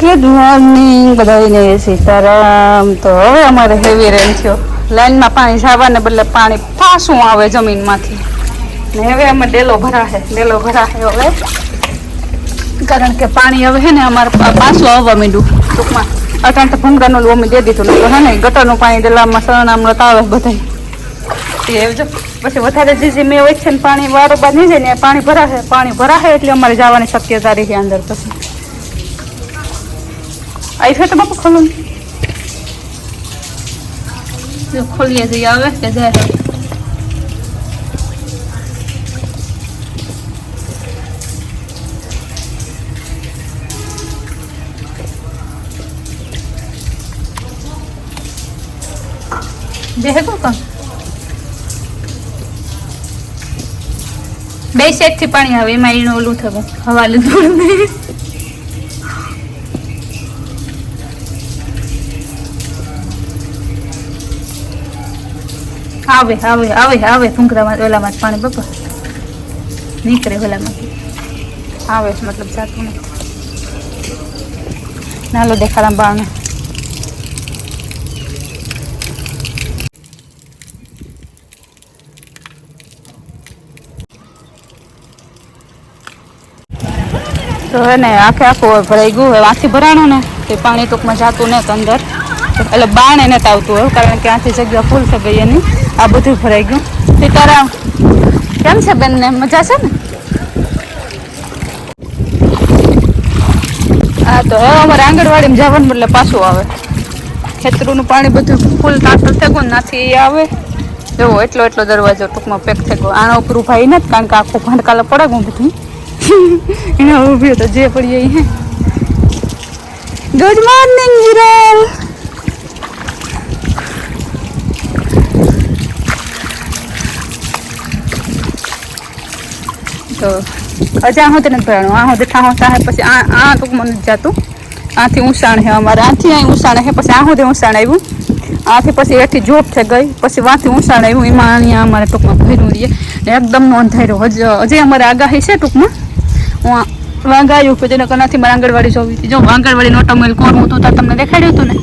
Good morning બધાને સીતારામ. તો હવે અમારે હેવી રેન થયો. લાઈનમાં પાણી જવાને બદલે પાણી પાછું આવે જમીનમાંથી. ને હવે અમે ડેલો ભરાશે ડેલો ભરાશે હવે. કારણ કે પાણી હવે છે ને અમારે પાછું આવવા માંડ્યું. ટૂંકમાં અટાણ તો ભૂંગળાનું અમે દે દીધું તો હે ને ગટરનું પાણી ડેલામાં સરણામૃત આવે બધાય. એવું જો પછી વધારે જે જે મેં હોય છે ને પાણી, વારો બાદ નહીં જાય ને પાણી ભરાશે પાણી ભરાશે એટલે અમારે જવાની શક્યતા રહી અંદર પછી. આવી તો બાપુ ખોલો ખોલીએ જઈએ આવે કે જ્યારે દેખો કો બે સેટથી પાણી આવે એમાં એનું ઓલું થવું હવા લીધું આવે આવે આવે આવે ફૂંકરામાં ઓલામાં જ પાણી બાપા નીકળે ઓલામાંથી. આવે મતલબ જાતું નહીં નાલો દેખાડા બાળને તો હે ને આખે આખું ભરાઈ ગયું. હવે આથી ભરાણું ને, તે પાણી ટૂંકમાં જાતું ને અંદર. એટલે બાણે નથી આવતું હોય કારણ કે આથી જગ્યા ફૂલ થઈ ગઈ એની. આ બધું ભરાઈ ગયું. સીતારામ, કેમ છે બેન ને મજા છે ને? હા તો હવે અમારે આંગણવાડીમાં જવાનું એટલે પાછું આવે. ખેતરુંનું પાણી બધું ફૂલ ગયું ને નાથી એ આવે. એવો એટલો એટલો દરવાજો ટૂંકમાં પેક થઈ ગયો. આના ઉપર ઊભા ને કારણ કે આખું ભાંડકાલે પડે ગયું બધું. એના ઊભી તો જે પડીએ ગુડ મોર્નિંગ વિરલ તો અજા હું તને ભરાણું આ હું દેખા હોતા હે પછી આ આ ટૂંકમાં મને જાતું આથી ઉસાણ હે અમારે, આથી અહીં ઉસાણ હે, પછી આ હોદે ઉસાણ આવ્યું આથી પછી એથી જોબ થઈ ગઈ, પછી વાંથી ઉસાણ આવ્યું એમાં અહીંયા અમારે ટૂંકમાં ભર્યું રહીએ. ને એકદમ નો હજ હજી અમારે આગાહી છે ટૂંકમાં. હું વાંગાયું કે જેને કનાથી મારે આંગણવાડી જોવી હતી. જો આંગણવાડી નોટો મેલ કોણ હતું તો તમને દેખાડ્યું હતું ને?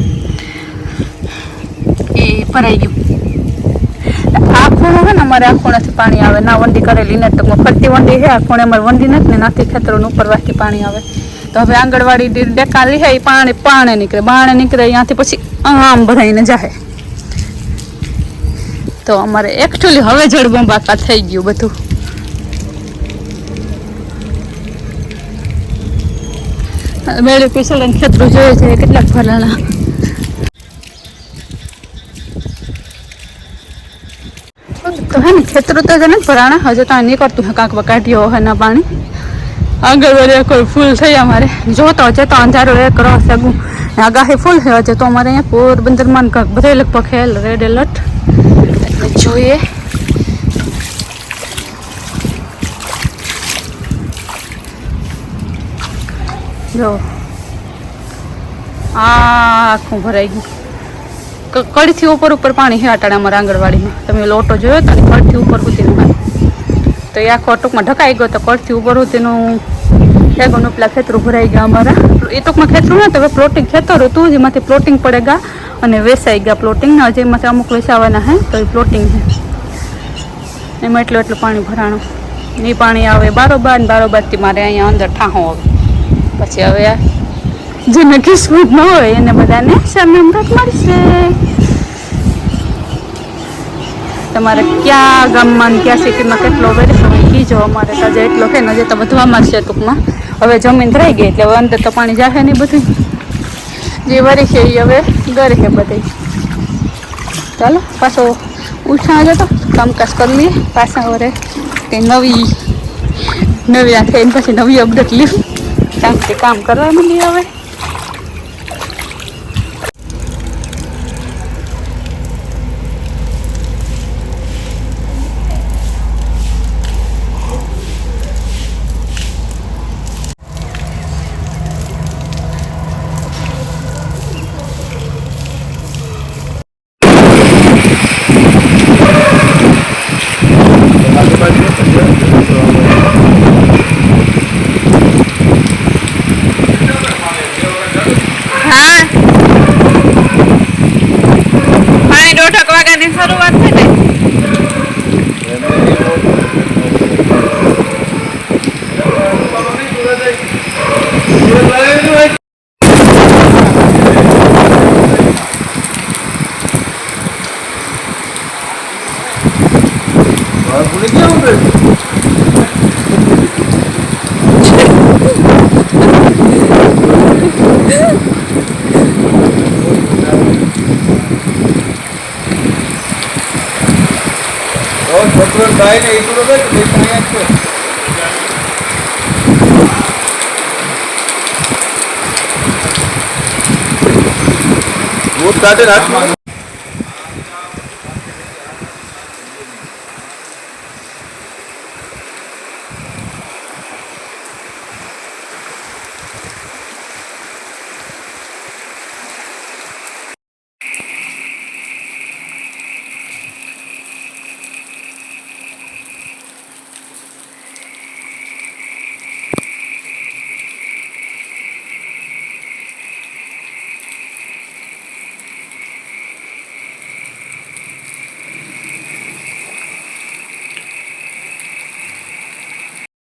એ ભરાઈ ગયું. ને અમારે આ ખૂણેથી પાણી આવે. ના, વંડી કરેલી ને ટૂંકમાં ફરતી વંડી છે. આ ખૂણે અમારે વંડી નથી ને નાથી ખેતરોનું ઉપર વાથી પાણી આવે. તો હવે આંગણવાડી ડેકાલી છે એ પાણી, પાણે નીકળે. બાણે નીકળે ત્યાંથી પછી આમ ભરાઈને જાય તો અમારે એકચ્યુઅલી હવે જળબંબાકાર થઈ ગયું બધું. મેળે પીસળ ખેતરો જોઈએ છે, કેટલાક ફલાણા તો હે ને ખેતરો તો છે ને ભરાણા હજુ તો આ નીકળતું હે કાંક કાઢ્યો હે ના પાણી આંગણવાડી કોઈ ફૂલ થઈ અમારે જોતો હજે તો અંધારો એક રસ સગું આગાહી ફૂલ છે હજે તો અમારે અહીંયા પોરબંદરમાં કાંક બધે લગભગ ખેલ રેડ એલર્ટ એટલે જોઈએ જો આ આખું ભરાઈ ગયું ક- કડીથી ઉપર ઉપર પાણી છે અટાણે અમારા આંગણવાડીમાં તમે લોટો જોયો તો ને કડથી ઉપર સુધીનું પાણી તો એ આખો ટૂંકમાં ઢકાઈ ગયો તો કળથી ઉપર સુધીનું ભેગું પેલા ખેતરું ભરાઈ ગયા અમારા. એ ટૂંકમાં ખેતરું ને તો હવે પ્લોટિંગ ખેતર હતું, જેમાંથી પ્લોટિંગ પડે ગયા અને વેસાઈ ગયા પ્લોટિંગ ને હજી એમાંથી અમુક વેસાવાના હે, તો એ પ્લોટિંગ છે. એમાં એટલું એટલું પાણી ભરાણું. એ પાણી આવે બારોબાર ને બારોબારથી મારે અહીંયા અંદર ઠાહો આવે. પછી હવે જેને કિસ્મત ન હોય એને બધાને સમૃદ્ધ મળશે. તમારે ક્યાં ગામમાં ક્યાં સિટીમાં કેટલો વેરી સમય કીજો અમારે તો હજી એટલો કે ને હજી તો વધવામાં જ છે ટૂંકમાં. હવે જમીન થઈ ગઈ એટલે હવે અંદર તો પાણી જાહે નહીં બધું. જે વરી છે એ હવે ઘરે છે બધી. ચાલો, પાછો ઉઠા જતો. કામકાજ કરી લઈએ પાછા વરે કંઈ નવી નવી આ થઈને પછી નવી અપડેટ લીધું કારણ કે કામ કરવા મળીએ હવે. পারছেন છોકરો ભાઈ ને એકલો બે અહીંયા જ છે ભૂત કાઢે હાથમાં